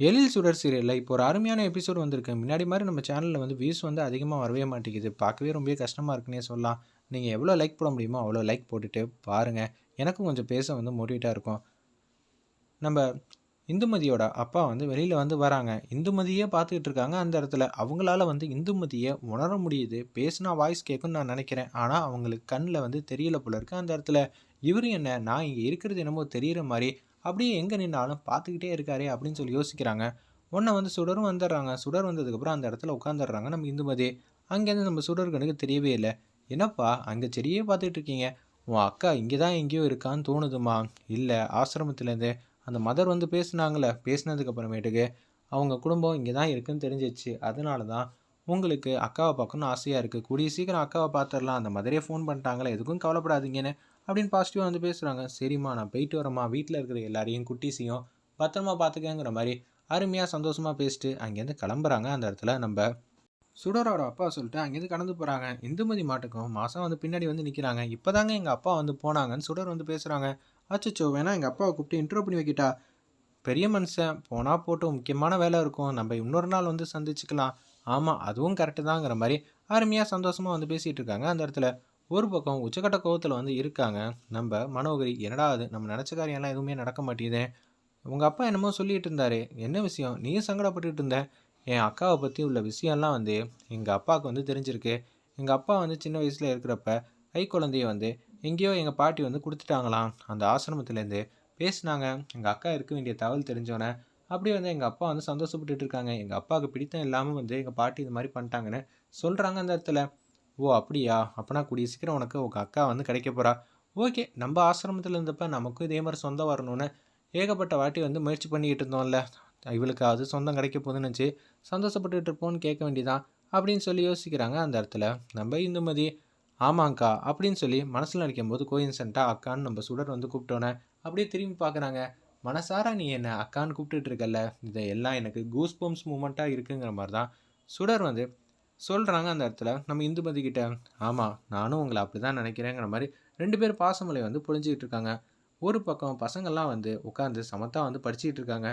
எழில் சுடர் சீரியலில் இப்போ ஒரு அருமையான எபிசோட் வந்திருக்கு. முன்னாடி மாதிரி நம்ம சேனலில் வந்து வியூஸ் வந்து அதிகமாக வரவே மாட்டேங்குது. பார்க்கவே ரொம்ப கஷ்டமாக இருக்குன்னே சொல்லலாம். நீங்கள் எவ்வளோ லைக் போட முடியுமோ அவ்வளோ லைக் போட்டுட்டு பாருங்கள் எனக்கும் கொஞ்சம் பேச வந்து மோட்டிவேட்டாக இருக்கும். நம்ம இந்துமதியோட அப்பா வந்து வெளியில் வந்து வராங்க. இந்துமதியே பார்த்துக்கிட்டு இருக்காங்க அந்த இடத்துல. அவங்களால வந்து இந்துமதியை உணர முடியுது. பேசினா வாய்ஸ் கேட்கும்னு நான் நினைக்கிறேன். ஆனால் அவங்களுக்கு கண்ணில் வந்து தெரியல போல இருக்குது அந்த இடத்துல. இவர் என்ன? நான் இங்கே இருக்கிறது என்னமோ தெரிகிற மாதிரி அப்படியே எங்கே நின்னாலும் பார்த்துக்கிட்டே இருக்காரே அப்படின்னு சொல்லி யோசிக்கிறாங்க. உடனே வந்து சுடரும் வந்துடுறாங்க. சுடர் வந்ததுக்கப்புறம் அந்த இடத்துல உட்காந்துடுறாங்க நம்ம இந்துமதி. அங்கேருந்து நம்ம சுடர்கனுக்கு தெரியவே இல்லை. என்னப்பா அங்கே செடியே பார்த்துட்டு இருக்கீங்க. உன் அக்கா இங்கே தான் எங்கேயோ இருக்கான்னு தோணுதுமா? இல்லை ஆசிரமத்துலேருந்து. அந்த மதர் வந்து பேசுனாங்களே பேசினதுக்கப்புறமேட்டுக்கு. அவங்க குடும்பம் இங்கே தான் இருக்குன்னு தெரிஞ்சிச்சு. அதனால தான் உங்களுக்கு அக்காவை பார்க்கணும்னு ஆசையாக இருக்குது கூடிய சீக்கிரம் அக்காவை பார்த்துடலாம். அந்த மதரே ஃபோன் பண்ணிட்டாங்களே. எதுக்கும் கவலைப்படாதீங்கன்னு அப்படின்னு பாசிட்டிவாக வந்து பேசுகிறாங்க சரிம்மா நான் போயிட்டு வரேம்மா. வீட்டில் இருக்கிற எல்லாரையும் குட்டிஸையும் பத்திரமா பார்த்துக்கங்கிற மாதிரி அருமையாக சந்தோஷமாக பேசிட்டு அங்கேருந்து கிளம்புறாங்க. அந்த இடத்துல நம்ம சுடரோட அப்பா சொல்லிட்டு அங்கேருந்து கடந்து போகிறாங்க இந்துமதி மாட்டுக்கும் மாதம் வந்து பின்னாடி வந்து நிற்கிறாங்க இப்போ தாங்க எங்கள் அப்பா வந்து போனாங்கன்னு சுடர் வந்து பேசுகிறாங்க அச்சோ வேணா எங்கள் அப்பாவை கூப்பிட்டு இன்ட்ரோ பண்ணி வைக்கிட்டா? பெரிய மனுஷன் போனால் போட்டு முக்கியமான வேலை இருக்கும். நம்ம இன்னொரு நாள் வந்து சந்திச்சுக்கலாம். ஆமாம் அதுவும் கரெக்டு தாங்கிற மாதிரி அருமையாக சந்தோஷமாக வந்து பேசிகிட்டு இருக்காங்க. அந்த இடத்துல ஒரு பக்கம் உச்சக்கட்ட கோவத்தில் வந்து இருக்காங்க. நம்ம மனோகரி என்னடா அது? நம்ம நினச்ச காரியம்லாம் எதுவுமே நடக்க மாட்டேதே உங்கள் அப்பா என்னமோ சொல்லிட்டு இருந்தாரு. என்ன விஷயம்? நீ சங்கடப்பட்டுட்டு இருந்த? என் அக்காவை பற்றி உள்ள விஷயம்லாம் வந்து எங்கள் அப்பாவுக்கு வந்து தெரிஞ்சிருக்கு. எங்கள் அப்பா வந்து சின்ன வயசில் இருக்கிறப்ப கை குழந்தைய வந்து எங்கேயோ எங்கள் பாட்டி வந்து கொடுத்துட்டாங்களாம். அந்த ஆசிரமத்துலேருந்து பேசினாங்க. எங்கள் அக்கா இருக்க வேண்டிய தகவல் தெரிஞ்சோன்னே அப்படியே வந்து எங்கள் அப்பா வந்து சந்தோஷப்பட்டுட்டு இருக்காங்க. எங்கள் அப்பாவுக்கு பிடித்தம் இல்லாமல் வந்து எங்கள் பாட்டி இது மாதிரி பண்ணிட்டாங்கன்னு சொல்கிறாங்க அந்த இடத்துல. ஓ அப்படியா? அப்போனா கூடிய சீக்கிரம் உனக்கு உங்கள் அக்கா வந்து கிடைக்க போகிறா ஓகே நம்ம ஆசிரமத்தில் இருந்தப்ப நமக்கும் இதே மாதிரி சொந்தம் வரணும்னு ஏகப்பட்ட வாட்டி வந்து முயற்சி பண்ணிக்கிட்டு இருந்தோம்ல. இவளுக்கு அது சொந்தம் கிடைக்க போகுதுன்னு வச்சு சந்தோஷப்பட்டுட்டு இருப்போம்னு கேட்க வேண்டியதான் அப்படின்னு சொல்லி யோசிக்கிறாங்க அந்த இடத்துல. நம்ம இந்துமதி ஆமாங்க்கா அப்படின்னு சொல்லி மனசில் நினைக்கும் போது கோயின்சென்ட்டாக அக்கான்னு நம்ம சுடர் வந்து கூப்பிட்டோன்னே அப்படியே திரும்பி பார்க்குறாங்க. மனசாரா நீ என்ன அக்கான்னு கூப்பிட்டுட்டு இருக்கல்ல? இதை எல்லாம் எனக்கு கூஸ் பம்ப்ஸ் மூமெண்ட்டாக இருக்குங்கிற மாதிரி தான் சுடர் வந்து சொல்கிறாங்க அந்த இடத்துல நம்ம இந்துமதி கிட்ட ஆமாம் நானும் உங்களை அப்படி தான் நினைக்கிறேங்கிற மாதிரி ரெண்டு பேர் பாசமலை வந்து புழிஞ்சிக்கிட்டு இருக்காங்க. ஒரு பக்கம் பசங்கள்லாம் வந்து உட்காந்து சமத்தாக வந்து படிச்சுக்கிட்டு இருக்காங்க.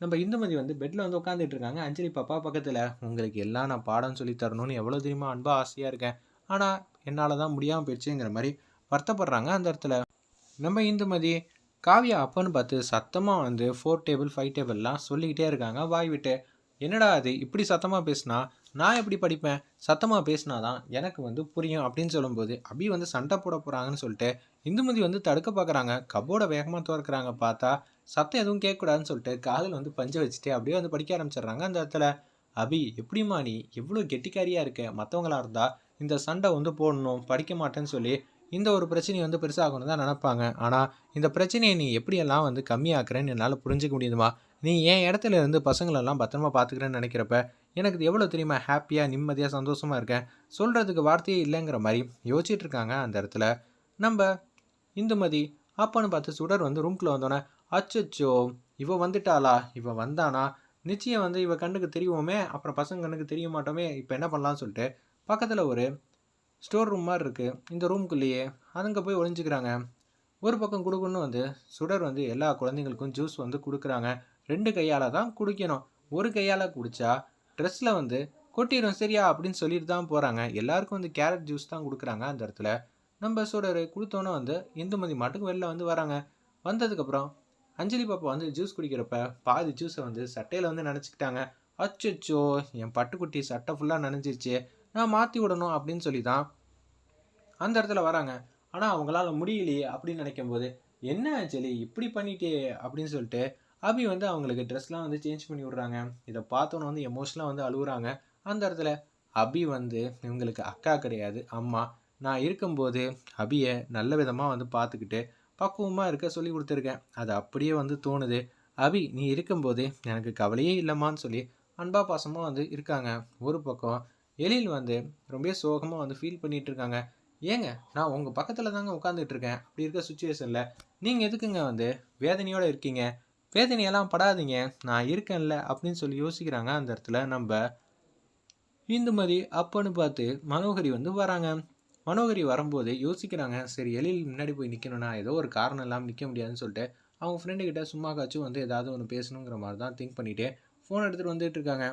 நம்ம இந்துமதி வந்து பெட்டில் வந்து உட்காந்துட்டு இருக்காங்க. அஞ்சலி பாப்பா பக்கத்தில் உங்களுக்கு எல்லாம் நான் பாடம் சொல்லி தரணும்னு எவ்வளோ தெரியுமா? அன்பாக ஆசையாக இருக்கேன். ஆனால் என்னால் தான் முடியாமல் போயிடுச்சுங்கிற மாதிரி வருத்தப்படுறாங்க அந்த இடத்துல. நம்ம இந்துமதி காவியா அப்பன்னு பார்த்து சத்தமாக வந்து ஃபோர் டேபிள் ஃபைவ் டேபிள்லாம் சொல்லிக்கிட்டே இருக்காங்க வாய் விட்டு. என்னடா அது இப்படி சத்தமாக பேசுனா? நான் எப்படி படிப்பேன்? சத்தமாக பேசினா தான் எனக்கு வந்து புரியும் அப்படின்னு சொல்லும்போது அபி வந்து சண்டை போட போகிறாங்கன்னு சொல்லிட்டு இந்துமதி வந்து தடுக்க பார்க்குறாங்க கபோர்டை வேகமாக திறக்கிறாங்க பார்த்தா சத்தம் எதுவும் கேட்கக்கூடாதுன்னு சொல்லிட்டு காதில் வந்து பஞ்சு வச்சுட்டு அப்படியே வந்து படிக்க ஆரம்பிச்சிடுறாங்க அந்த இடத்துல. அபி எப்படிம்மா நீ? எவ்வளோ கெட்டிக்காரியாக இருக்க. மற்றவங்களா இருந்தால் இந்த சண்டை வந்து போடணும் படிக்க மாட்டேன்னு சொல்லி இந்த ஒரு பிரச்சனையை வந்து பெருசாகணும் தான் நினப்பாங்க. ஆனால் இந்த பிரச்சனையை நீ எப்படியெல்லாம் வந்து கம்மியாக்குறேன்னு என்னால் புரிஞ்சுக்க முடியுதுமா? நீ என் இடத்துல இருந்து பசங்களெல்லாம் பத்திரமா பார்த்துக்கிறேன்னு நினைக்கிறப்ப எனக்கு இது எவ்வளோ தெரியுமா? ஹாப்பியாக நிம்மதியாக சந்தோஷமாக இருக்கேன் சொல்கிறதுக்கு வார்த்தையே இல்லைங்கிற மாதிரி யோசிச்சுட்டு இருக்காங்க அந்த இடத்துல. நம்ம இந்துமதி அப்பான்னு பார்த்து சுடர் வந்து ரூம்குள்ளே வந்தோன்னே அச்சச்சோ இவ வந்துட்டாளா? இவ வந்தானா? நிச்சயம் வந்து இவ கண்ணுக்கு தெரியுமே அப்புறம் பசங்க கண்ணுக்கு தெரிய மாட்டோமே இப்போ என்ன பண்ணலான்னு சொல்லிட்டு பக்கத்தில் ஒரு ஸ்டோர் ரூம் மாதிரி இருக்குது இந்த ரூம்குள்ளேயே அதுங்க போய் ஒளிஞ்சுக்கிறாங்க. ஒரு பக்கம் கொடுக்குன்னு வந்து சுடர் வந்து எல்லா குழந்தைங்களுக்கும் ஜூஸ் வந்து கொடுக்குறாங்க. ரெண்டு கையால் தான் குடிக்கணும். ஒரு கையால் குடித்தா ட்ரெஸ்ஸில் வந்து கொட்டிடும் சரியா? அப்படின்னு சொல்லிட்டு தான் போகிறாங்க எல்லாருக்கும் வந்து கேரட் ஜூஸ் தான் கொடுக்குறாங்க அந்த இடத்துல. நம்ம சோடர் கொடுத்தோன்னே வந்து இந்துமதி மாட்டுக்கு வெளில வந்து வராங்க. வந்ததுக்கப்புறம் அஞ்சலி பாப்பா வந்து ஜூஸ் குடிக்கிறப்ப பாதி ஜூஸை வந்து சட்டையில் வந்து நினச்சிக்கிட்டாங்க. அச்சோ என் பட்டுக்குட்டி சட்டை ஃபுல்லாக நனைஞ்சிருச்சு. நான் மாற்றி விடணும் அப்படின்னு சொல்லி தான் அந்த இடத்துல வராங்க. ஆனால் அவங்களால முடியலையே அப்படின்னு நினைக்கும் போது என்ன அஞ்சலி? இப்படி பண்ணிட்டே அப்படின்னு சொல்லிட்டு அபி வந்து அவங்களுக்கு ட்ரெஸ்லாம் வந்து சேஞ்ச் பண்ணி விட்றாங்க. இதை பார்த்தோன்னே வந்து எமோஷனலாக வந்து அழுகுறாங்க அந்த இடத்துல அபி வந்து இவங்களுக்கு அக்கா கிடையாது அம்மா. நான் இருக்கும்போது அபியை நல்ல விதமாக வந்து பார்த்துக்கிட்டு பக்குவமாக இருக்க சொல்லி கொடுத்துருக்கேன். அது அப்படியே வந்து தோணுது. அபி நீ இருக்கும்போது எனக்கு கவலையே இல்லைம்மான்னு சொல்லி அன்பா பாசமாக வந்து இருக்காங்க. ஒரு பக்கம் எழில் வந்து ரொம்ப சோகமாக வந்து ஃபீல் பண்ணிகிட்டு இருக்காங்க. ஏங்க நான் உங்கள் பக்கத்தில் தாங்க உட்காந்துட்டு இருக்கேன். அப்படி இருக்க சுச்சுவேஷனில் நீங்கள் எதுக்குங்க வந்து வேதனையோடு இருக்கீங்க? வேதனையெல்லாம் படாதீங்க. நான் இருக்கேன்ல அப்படின்னு சொல்லி யோசிக்கிறாங்க. அந்த இடத்துல நம்ம இந்துமதி அப்பன்னு பார்த்து மனோகரி வந்து வராங்க. மனோகரி வரும்போது யோசிக்கிறாங்க சரி எழில் முன்னாடி போய் நிற்கணும்னா ஏதோ ஒரு காரணம் இல்லாமல் நிற்க முடியாதுன்னு சொல்லிட்டு அவங்க ஃப்ரெண்டு கிட்ட சும்மாக்காச்சும் வந்து ஏதாவது ஒன்று பேசணுங்கிற மாதிரி தான் திங்க் பண்ணிவிட்டு ஃபோன் எடுத்துகிட்டு வந்துட்டு இருக்காங்க.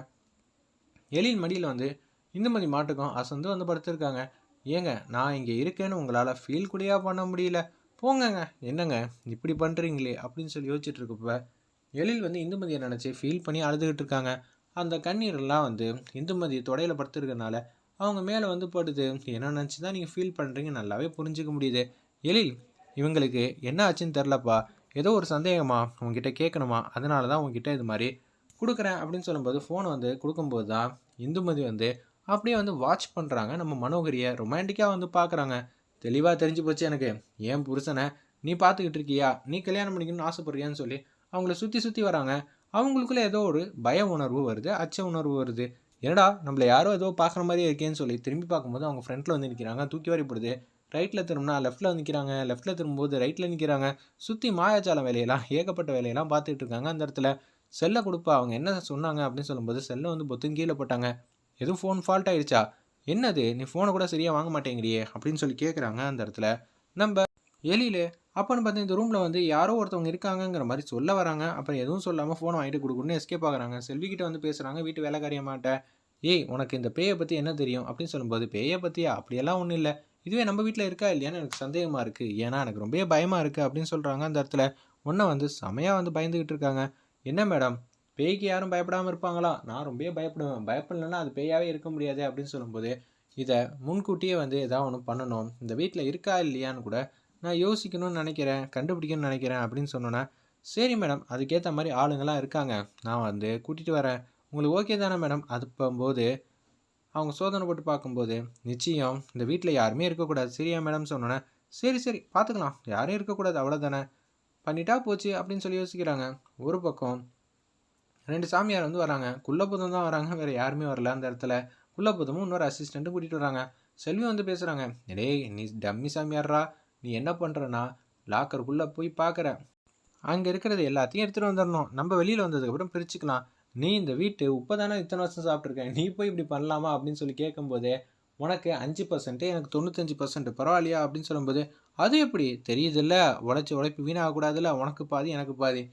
எழில் மடியில் வந்து இந்துமதி மாட்டுக்கும் அசந்து வந்து படுத்திருக்காங்க. ஏங்க நான் இங்கே இருக்கேன்னு உங்களால் ஃபீல் கூடயா பண்ண முடியல? போங்கங்க. என்னங்க? இப்படி பண்ணுறீங்களே அப்படின்னு சொல்லி யோசிச்சுட்டு இருக்கப்ப எழில் வந்து இந்துமதியை நினச்சி ஃபீல் பண்ணி அழுதுகிட்டு இருக்காங்க அந்த கண்ணீரெல்லாம் வந்து இந்துமதி தொடையில் படுத்துருக்கனால அவங்க மேலே வந்து போடுது. என்ன நினச்சி தான் நீங்கள் ஃபீல் பண்ணுறீங்க நல்லாவே புரிஞ்சுக்க முடியுது. எழில் இவங்களுக்கு என்ன ஆச்சுன்னு தெரிலப்பா. ஏதோ ஒரு சந்தேகமா உங்ககிட்ட கேட்கணுமா அதனால தான் உங்ககிட்ட இது மாதிரி கொடுக்குறேன் அப்படின்னு சொல்லும்போது ஃபோனை வந்து கொடுக்கும்போது தான் இந்துமதி வந்து அப்படியே வந்து வாட்ச் பண்ணுறாங்க நம்ம மனோகரியை ரொமான்டிக்காக வந்து பார்க்குறாங்க தெளிவாக தெரிஞ்சு போச்சு எனக்கு. ஏன் புருஷனை? நீ பார்த்துக்கிட்டு இருக்கியா? நீ கல்யாணம் பண்ணிக்கணும்னு ஆசைப்படுறியான்னு சொல்லி அவங்கள சுற்றி சுற்றி வராங்க. அவங்களுக்குள்ள ஏதோ ஒரு பய உணர்வு வருது அச்ச உணர்வு வருது. என்னடா நம்மளை யாரோ ஏதோ பார்க்குற மாதிரியே இருக்கேன்னு சொல்லி திரும்பி பார்க்கும்போது அவங்க ஃப்ரண்ட்டில் வந்து நிற்கிறாங்க தூக்கி வாரி போடுது. ரைட்டில் திரும்பினா லெஃப்ட்டில் வந்து நிற்கிறாங்க லெஃப்ட்டில் திரும்பும்போது ரைட்டில் நிற்கிறாங்க சுற்றி மாயாஜால வேலையெல்லாம் ஏகப்பட்ட வேலையெல்லாம் பார்த்துட்டு இருக்காங்க அந்த இடத்துல. செல்லை கொடுப்பா. அவங்க என்ன சொன்னாங்க அப்படின்னு சொல்லும்போது செல்லை வந்து பொத்துன்னு கீழே போட்டாங்க. எதுவும் ஃபோன் ஃபால்ட் ஆயிடுச்சா? என்னது நீ ஃபோனை கூட சரியாக வாங்க மாட்டேங்கிறியே அப்படின்னு சொல்லி கேட்குறாங்க அந்த இடத்துல. நம்ம எலியிலே அப்போன்னு பார்த்தா இந்த ரூமில் வந்து யாரோ ஒருத்தவங்க இருக்காங்கங்கிற மாதிரி சொல்ல வராங்க. அப்புறம் எதுவும் சொல்லாமல் ஃபோனை வாங்கிட்டு கொடுக்கணும்னு எஸ்கேப் ஆகுறாங்க. செல்விக்கிட்ட வந்து பேசுகிறாங்க வீட்டு வேலைக்காரிய மாட்டேன் ஏய் உனக்கு இந்த பேயை பற்றி என்ன தெரியும்? அப்படின்னு சொல்லும்போது பேயை பற்றியா அப்படியெல்லாம் ஒன்றும் இல்லை. இதுவே நம்ம வீட்டில் இருக்கா இல்லையான்னு எனக்கு சந்தேகமாக இருக்குது ஏன்னா எனக்கு ரொம்ப பயமாக இருக்குது அப்படின்னு சொல்கிறாங்க அந்த இடத்துல. ஒன்றை வந்து செமையாக வந்து பயந்துக்கிட்டு இருக்காங்க. என்ன மேடம் பேய்க்கு யாரும் பயப்படாமல் இருப்பாங்களா? நான் ரொம்ப பயப்படுவேன். பயப்படலைன்னா அது பேயாவே இருக்க முடியாது அப்படின்னு சொல்லும்போது இதை முன்கூட்டியே வந்து ஏதாவது ஒன்று பண்ணணும். இந்த வீட்டில் இருக்கா இல்லையான்னு கூட நான் யோசிக்கணும்னு நினைக்கிறேன் கண்டுபிடிக்கணும்னு நினைக்கிறேன் அப்படின்னு சொன்னோன்னே சரி மேடம் அதுக்கேற்ற மாதிரி ஆளுங்களாம் இருக்காங்க. நான் வந்து கூட்டிகிட்டு வரேன். உங்களுக்கு ஓகே தானே மேடம்? அது போகும்போது அவங்க சோதனை போட்டு பார்க்கும்போது நிச்சயம் இந்த வீட்டில் யாருமே இருக்கக்கூடாது. சரியா மேடம் சொன்னோன்னே சரி சரி பார்த்துக்கலாம். யாரும் இருக்கக்கூடாது. அவ்வளோதானே பண்ணிட்டா போச்சு அப்படின்னு சொல்லி யோசிக்கிறாங்க. ஒரு பக்கம் ரெண்டு சாமியார் வந்து வராங்க. குள்ளபுதம் தான் வராங்க. வேறு யாருமே வரல அந்த இடத்துல. குள்ளபுதமும் இன்னொரு அசிஸ்டண்ட்டும் கூட்டிகிட்டு வராங்க. செல்வி வந்து பேசுகிறாங்க டேய் நீ டம்மி சாமியார்ரா நீ என்ன பண்ணுறனா லாக்கருக்குள்ளே போய் பார்க்குற அங்கே இருக்கிறது எல்லாத்தையும் எடுத்துகிட்டு வந்துடணும் நம்ம வெளியில் வந்ததுக்கப்புறம் பிரிச்சுக்கலாம். நீ இந்த வீட்டு உப்பை தானே இத்தனை வருஷம் சாப்பிட்ருக்கேன் நீ போய் இப்படி பண்ணலாமா? அப்படின்னு சொல்லி கேட்கும்போதே உனக்கு அஞ்சு பர்சன்ட்டு எனக்கு தொண்ணூத்தஞ்சு பர்சன்ட் பரவாயில்லையா? அப்படின்னு சொல்லும்போது அது எப்படி? தெரியுதில்ல. உழைச்சி உழைப்பு வீணாகக்கூடாதுல்ல. உனக்கு பாதி எனக்கு பாதி.